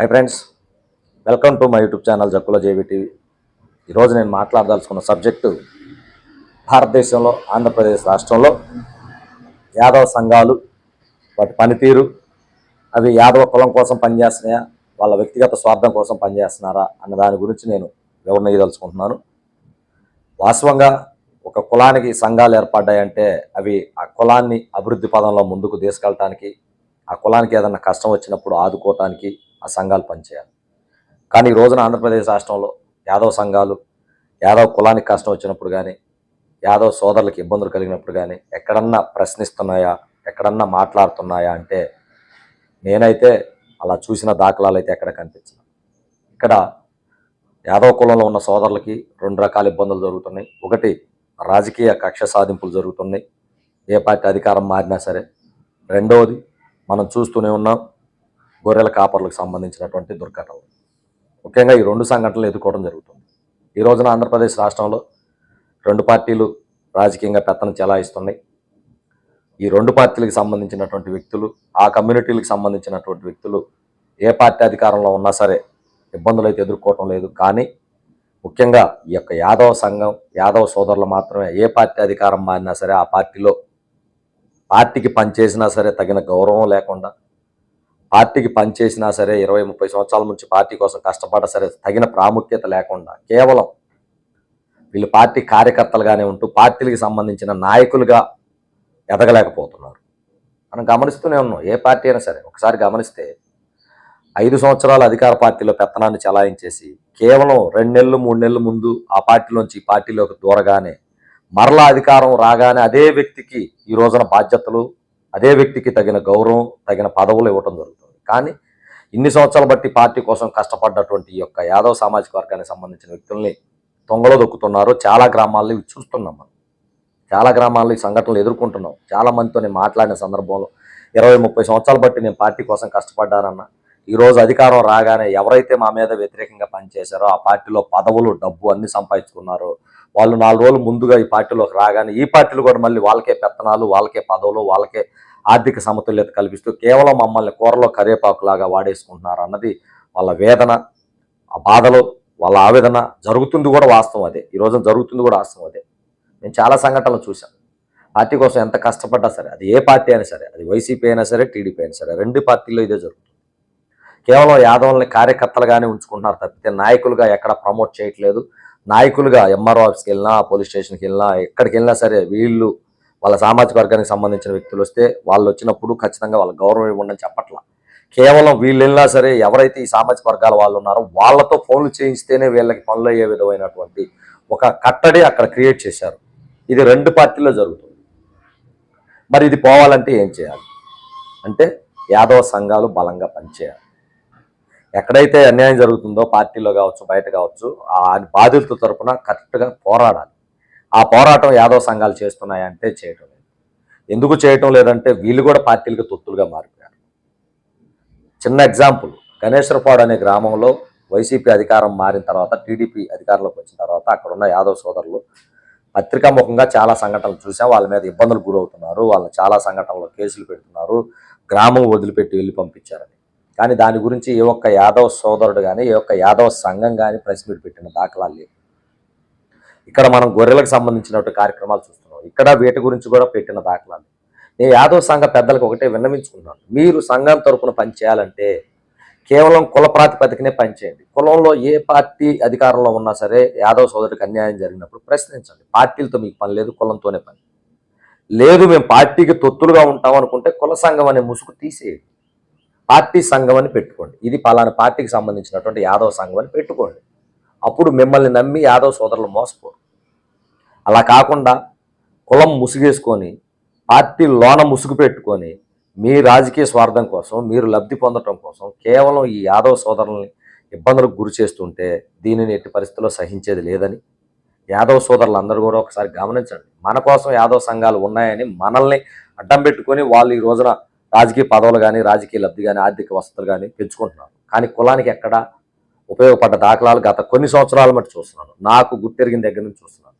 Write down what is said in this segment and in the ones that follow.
Hi friends welcome to my YouTube channel Jakkula JV TV ఈరోజు నేను మాట్లాడదలుచుకున్న subject భారతదేశంలో ఆంధ్రప్రదేశ్ రాష్ట్రంలో యాదవ సంఘాలు వాటి పనితీరు అవి యాదవ కులం కోసం పనిచేస్తున్నాయా వాళ్ళ వ్యక్తిగత స్వార్థం కోసం పనిచేస్తున్నారా అన్న దాని గురించి నేను వివరణ ఇవ్వదలుచుకుంటున్నాను వాస్తవంగా ఒక కులానికి సంఘాలు ఏర్పడ్డాయంటే అవి ఆ కులాన్ని అభివృద్ధి పదంలో ముందుకు తీసుకెళ్ళటానికి ఆ కులానికి ఏదైనా కష్టం వచ్చినప్పుడు ఆదుకోవటానికి ఆ సంఘాలు పనిచేయాలి. కానీ ఈ రోజున ఆంధ్రప్రదేశ్ రాష్ట్రంలో యాదవ సంఘాలు యాదవ కులానికి కష్టం వచ్చినప్పుడు కానీ యాదవ్ సోదరులకు ఇబ్బందులు కలిగినప్పుడు కానీ ఎక్కడన్నా ప్రశ్నిస్తున్నాయా ఎక్కడన్నా మాట్లాడుతున్నాయా అంటే నేనైతే అలా చూసిన దాఖలాలు అయితే ఎక్కడ కనిపించిన ఇక్కడ యాదవ కులంలో ఉన్న సోదరులకి రెండు రకాల ఇబ్బందులు జరుగుతున్నాయి. ఒకటి రాజకీయ కక్ష సాధింపులు జరుగుతున్నాయి. ఏ పార్టీ అధికారం మారినా సరే. రెండవది మనం చూస్తూనే ఉన్నాం గొర్రెల కాపర్లకు సంబంధించినటువంటి దుర్ఘటనలు. ముఖ్యంగా ఈ రెండు సంఘటనలు ఎదుర్కోవడం జరుగుతుంది. ఈ రోజున ఆంధ్రప్రదేశ్ రాష్ట్రంలో రెండు పార్టీలు రాజకీయంగా పెత్తనం చెలాయిస్తున్నాయి. ఈ రెండు పార్టీలకు సంబంధించినటువంటి వ్యక్తులు ఆ కమ్యూనిటీలకు సంబంధించినటువంటి వ్యక్తులు ఏ పార్టీ అధికారంలో ఉన్నా సరే ఇబ్బందులు అయితే ఎదుర్కోవటం లేదు. కానీ ముఖ్యంగా ఈ యొక్క యాదవ సంఘం యాదవ సోదరులు మాత్రమే ఏ పార్టీ అధికారం మారినా సరే ఆ పార్టీలో పార్టీకి పనిచేసినా సరే తగిన గౌరవం లేకుండా పార్టీకి పనిచేసినా సరే ఇరవై ముప్పై సంవత్సరాల నుంచి పార్టీ కోసం కష్టపడ్డా సరే తగిన ప్రాముఖ్యత లేకుండా కేవలం వీళ్ళు పార్టీ కార్యకర్తలుగానే ఉంటూ పార్టీలకు సంబంధించిన నాయకులుగా ఎదగలేకపోతున్నారు. మనం గమనిస్తూనే ఉన్నాం ఏ పార్టీ అయినా సరే. ఒకసారి గమనిస్తే ఐదు సంవత్సరాలు అధికార పార్టీలో పెత్తనాన్ని చెలాయించేసి కేవలం రెండు నెలలు మూడు నెలల ముందు ఆ పార్టీలోంచి ఈ పార్టీలోకి దూరగానే మరలా అధికారం రాగానే అదే వ్యక్తికి ఈ రోజున బాధ్యతలు అదే వ్యక్తికి తగిన గౌరవం తగిన పదవులు ఇవ్వటం జరుగుతుంది. కానీ ఇన్ని సంవత్సరాలు బట్టి పార్టీ కోసం కష్టపడ్డటువంటి ఈ యొక్క యాదవ్ సామాజిక వర్గానికి సంబంధించిన వ్యక్తుల్ని తొంగలో దొక్కుతున్నారు. చాలా గ్రామాల్లో ఇవి చూస్తున్నాం మనం. చాలా గ్రామాల్లో ఈ సంఘటనలు ఎదుర్కొంటున్నాం. చాలా మందితో నేను మాట్లాడిన సందర్భంలో ఇరవై ముప్పై సంవత్సరాలు బట్టి నేను పార్టీ కోసం కష్టపడ్డానన్న ఈరోజు అధికారం రాగానే ఎవరైతే మా మీద వ్యతిరేకంగా పనిచేశారో ఆ పార్టీలో పదవులు డబ్బు అన్ని సంపాదించుకున్నారో వాళ్ళు నాలుగు రోజులు ముందుగా ఈ పార్టీలోకి రాగానే ఈ పార్టీలు కూడా మళ్ళీ వాళ్ళకే పెత్తనాలు వాళ్ళకే పదవులు వాళ్ళకే ఆర్థిక సమతుల్యత కల్పిస్తూ కేవలం మమ్మల్ని కూరలో కరివేపాకులాగా వాడేసుకుంటున్నారు అన్నది వాళ్ళ వేదన ఆ బాధలు వాళ్ళ ఆవేదన జరుగుతుంది కూడా వాస్తవం అదే. ఈ రోజున జరుగుతుంది కూడా వాస్తవం అదే. నేను చాలా సంఘటనలు చూశాను. పార్టీ కోసం ఎంత కష్టపడ్డా సరే అది ఏ పార్టీ అయినా సరే అది వైసీపీ అయినా సరే టీడీపీ అయినా సరే రెండు పార్టీల్లో ఇదే జరుగుతుంది. కేవలం యాదవుల్ని కార్యకర్తలుగానే ఉంచుకుంటున్నారు తప్పితే నాయకులుగా ఎక్కడ ప్రమోట్ చేయట్లేదు నాయకులుగా ఎంఆర్ఓ ఆఫీస్కి వెళ్ళినా పోలీస్ స్టేషన్కి వెళ్ళినా ఎక్కడికి వెళ్ళినా సరే వీళ్ళు వాళ్ళ సామాజిక వర్గానికి సంబంధించిన వ్యక్తులు వస్తే వాళ్ళు వచ్చినప్పుడు ఖచ్చితంగా వాళ్ళ గౌరవం ఇవ్వండి అని చెప్పట్లా. కేవలం వీళ్ళు వెళ్ళినా సరే ఎవరైతే ఈ సామాజిక వర్గాల వాళ్ళు ఉన్నారో వాళ్ళతో ఫోన్లు చేయిస్తేనే వీళ్ళకి పనులు అయ్యే విధమైనటువంటి ఒక కట్టడి అక్కడ క్రియేట్ చేశారు. ఇది రెండు పార్టీల్లో జరుగుతుంది. మరి ఇది పోవాలంటే ఏం చేయాలి? అంటే యాదవ సంఘాలు బలంగా పనిచేయాలి. ఎక్కడైతే అన్యాయం జరుగుతుందో పార్టీలో కావచ్చు బయట కావచ్చు ఆ బాధితుల తరపున కరెక్ట్గా పోరాడాలి. ఆ పోరాటం యాదవ సంఘాలు చేస్తున్నాయంటే చేయటం లేదు. ఎందుకు చేయటం లేదంటే వీళ్ళు కూడా పార్టీలకు తొత్తులుగా మారిపోయారు. చిన్న ఎగ్జాంపుల్ గణేశ్వరపాడు అనే గ్రామంలో వైసీపీ అధికారం మారిన తర్వాత టీడీపీ అధికారంలోకి వచ్చిన తర్వాత అక్కడ ఉన్న యాదవ్ సోదరులు పత్రికాముఖంగా చాలా సంఘటనలు చూసాం వాళ్ళ మీద ఇబ్బందులు గురవుతున్నారు. వాళ్ళని చాలా సంఘటనలో కేసులు పెడుతున్నారు. గ్రామం వదిలిపెట్టి వెళ్ళి పంపించారని. కానీ దాని గురించి ఏ ఒక్క యాదవ్ సోదరుడు కానీ ఏ ఒక్క యాదవ్ సంఘం కానీ ప్రెస్ మీట్ పెట్టిన దాఖలాలు లేవు. ఇక్కడ మనం గొర్రెలకు సంబంధించినటువంటి కార్యక్రమాలు చూస్తున్నాం. ఇక్కడ వీటి గురించి కూడా పెట్టిన దాఖలాలు నేను యాదవ్ సంఘ పెద్దలకు ఒకటే విన్నవించుకున్నాను మీరు సంఘం తరపున పనిచేయాలంటే కేవలం కుల ప్రాతిపదికనే పనిచేయండి కులంలో ఏ పార్టీ అధికారంలో ఉన్నా సరే యాదవ్ సోదరుడికి అన్యాయం జరిగినప్పుడు ప్రశ్నించండి. పార్టీలతో మీకు పని లేదు కులంతోనే పని. లేదు మేము పార్టీకి తొత్తులుగా ఉంటాం అనుకుంటే కుల సంఘం అనే ముసుగు తీసేయండి. పార్టీ సంఘం అని పెట్టుకోండి. ఇది పలానా పార్టీకి సంబంధించినటువంటి యాదవ సంఘం అని పెట్టుకోండి. అప్పుడు మిమ్మల్ని నమ్మి యాదవ సోదరులు మోసపోరు. అలా కాకుండా కులం ముసుగేసుకొని పార్టీ లోన ముసుగు పెట్టుకొని మీ రాజకీయ స్వార్థం కోసం మీరు లబ్ధి పొందటం కోసం కేవలం ఈ యాదవ సోదరుల్ని ఇబ్బందులకు గురి చేస్తుంటే దీనిని ఎట్టి పరిస్థితుల్లో సహించేది లేదని యాదవ సోదరులు అందరూ కూడా ఒకసారి గమనించండి. మన కోసం యాదవ సంఘాలు ఉన్నాయని మనల్ని అడ్డం పెట్టుకొని వాళ్ళు ఈ రోజున రాజకీయ పదవులు కానీ రాజకీయ లబ్ధి కానీ ఆర్థిక వసతులు కానీ పెంచుకుంటున్నారు కానీ కులానికి ఎక్కడ ఉపయోగపడ్డ దాఖలాలు గత కొన్ని సంవత్సరాల మట్టి చూస్తున్నాను. నాకు గుర్తెరిగిన దగ్గర నుంచి చూస్తున్నాను.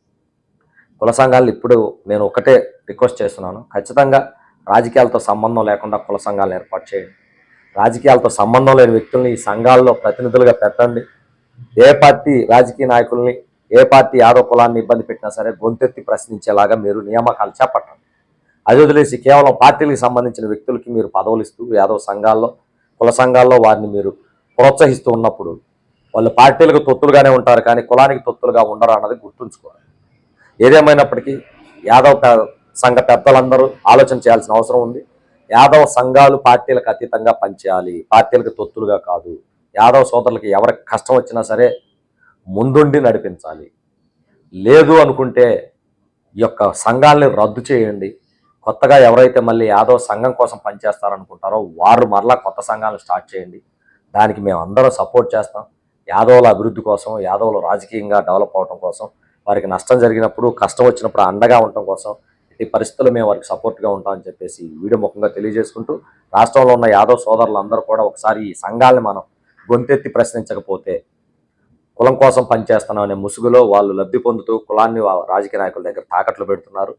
కుల సంఘాలు ఇప్పుడు నేను ఒకటే రిక్వెస్ట్ చేస్తున్నాను. ఖచ్చితంగా రాజకీయాలతో సంబంధం లేకుండా కుల సంఘాలను ఏర్పాటు చేయండి. రాజకీయాలతో సంబంధం లేని వ్యక్తుల్ని ఈ సంఘాల్లో ప్రతినిధులుగా పెట్టండి. ఏ పార్టీ రాజకీయ నాయకుల్ని ఏ పార్టీ యాదవ కులాన్ని ఇబ్బంది పెట్టినా సరే గొంతెత్తి ప్రశ్నించేలాగా మీరు నియామకాలు చేపట్టండి. అది వదిలేసి కేవలం పార్టీలకు సంబంధించిన వ్యక్తులకి మీరు పదవులు ఇస్తూ యాదవ సంఘాల్లో కుల సంఘాల్లో వారిని మీరు ప్రోత్సహిస్తూ ఉన్నప్పుడు వాళ్ళు పార్టీలకు తొత్తులుగానే ఉంటారు కానీ కులానికి తొత్తులుగా ఉండరు అన్నది గుర్తుంచుకోవాలి. ఏదేమైనప్పటికీ యాదవ్ సంఘ పెద్దలందరూ ఆలోచన చేయాల్సిన అవసరం ఉంది. యాదవ సంఘాలు పార్టీలకు అతీతంగా పనిచేయాలి. పార్టీలకు తొత్తులుగా కాదు. యాదవ సోదరులకి ఎవరికి కష్టం వచ్చినా సరే ముందుండి నడిపించాలి. లేదు అనుకుంటే ఈ యొక్క సంఘాలని రద్దు చేయండి. కొత్తగా ఎవరైతే మళ్ళీ యాదవ్ సంఘం కోసం పనిచేస్తారనుకుంటారో వారు మరలా కొత్త సంఘాలు స్టార్ట్ చేయండి. దానికి మేము అందరం సపోర్ట్ చేస్తాం. యాదవుల అభివృద్ధి కోసం యాదవులు రాజకీయంగా డెవలప్ అవడం కోసం వారికి నష్టం జరిగినప్పుడు కష్టం వచ్చినప్పుడు అండగా ఉండటం కోసం ఈ పరిస్థితుల్లో మేము వారికి సపోర్ట్గా ఉంటామని చెప్పేసి వీడియో ముఖంగా తెలియజేసుకుంటూ రాష్ట్రంలో ఉన్న యాదవ్ సోదరులందరూ కూడా ఒకసారి ఈ సంఘాలని మనం గొంతెత్తి ప్రశ్నించకపోతే కులం కోసం పనిచేస్తున్నాం అనే ముసుగులో వాళ్ళు లబ్ధి పొందుతూ కులాన్ని వా- రాజకీయ నాయకుల దగ్గర తాకట్లు పెడుతున్నారు.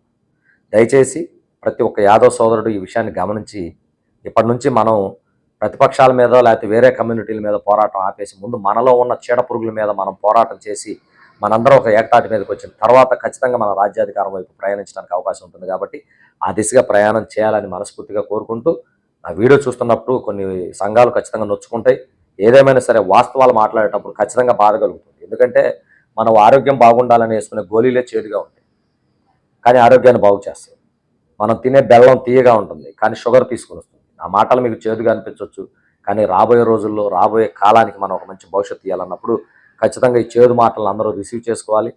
దయచేసి ప్రతి ఒక్క యాదవ్ సోదరుడు ఈ విషయాన్ని గమనించి ఇప్పటి నుంచి మనం ప్రతిపక్షాల మీద లేకపోతే వేరే కమ్యూనిటీల మీద పోరాటం ఆపేసి ముందు మనలో ఉన్న చీడ పురుగుల మీద మనం పోరాటం చేసి మనందరం ఒక ఏకతాటి మీదకి వచ్చిన తర్వాత ఖచ్చితంగా మన రాజ్యాధికారం వైపు ప్రయాణించడానికి అవకాశం ఉంటుంది కాబట్టి ఆ దిశగా ప్రయాణం చేయాలని మనస్ఫూర్తిగా కోరుకుంటూ ఆ వీడియో చూస్తున్నప్పుడు కొన్ని సంఘాలు ఖచ్చితంగా నొచ్చుకుంటాయి. ఏదేమైనా సరే వాస్తవాలు మాట్లాడేటప్పుడు ఖచ్చితంగా బాధ కలుగుతుంది. ఎందుకంటే మనం ఆరోగ్యం బాగుండాలని వేసుకునే గోళీలే చేదుగా ఉంటాయి. కానీ ఆరోగ్యాన్ని బాగు చేస్తాయి మనం తినే బెల్లం తీయగా ఉంటుంది కానీ షుగర్ తీసుకుని వస్తుంది. ఆ మాటలు మీకు చేదుగా అనిపించవచ్చు కానీ రాబోయే రోజుల్లో రాబోయే కాలానికి మనం ఒక మంచి భవిష్యత్తు ఇవ్వాలన్నప్పుడు ఖచ్చితంగా ఈ చేదు మాటలను అందరూ రిసీవ్ చేసుకోవాలి.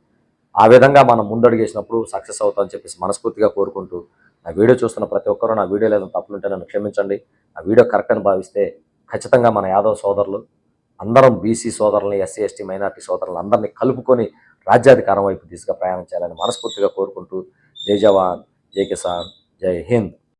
ఆ విధంగా మనం ముందడుగేసినప్పుడు సక్సెస్ అవుతామని చెప్పేసి మనస్ఫూర్తిగా కోరుకుంటూ నా వీడియో చూస్తున్న ప్రతి ఒక్కరూ నా వీడియో ఏదైనా తప్పులుంటే నన్ను క్షమించండి. ఆ వీడియో కరెక్ట్ అని భావిస్తే ఖచ్చితంగా మన యాదవ్ సోదరులు అందరం బీసీ సోదరులని ఎస్సీ ఎస్టీ మైనార్టీ సోదరులను అందరినీ కలుపుకొని రాజ్యాధికారం వైపు దిశగా ప్రయాణం చేయాలని మనస్ఫూర్తిగా కోరుకుంటూ జై జవాన్. జై కిసాన్ జై హింద్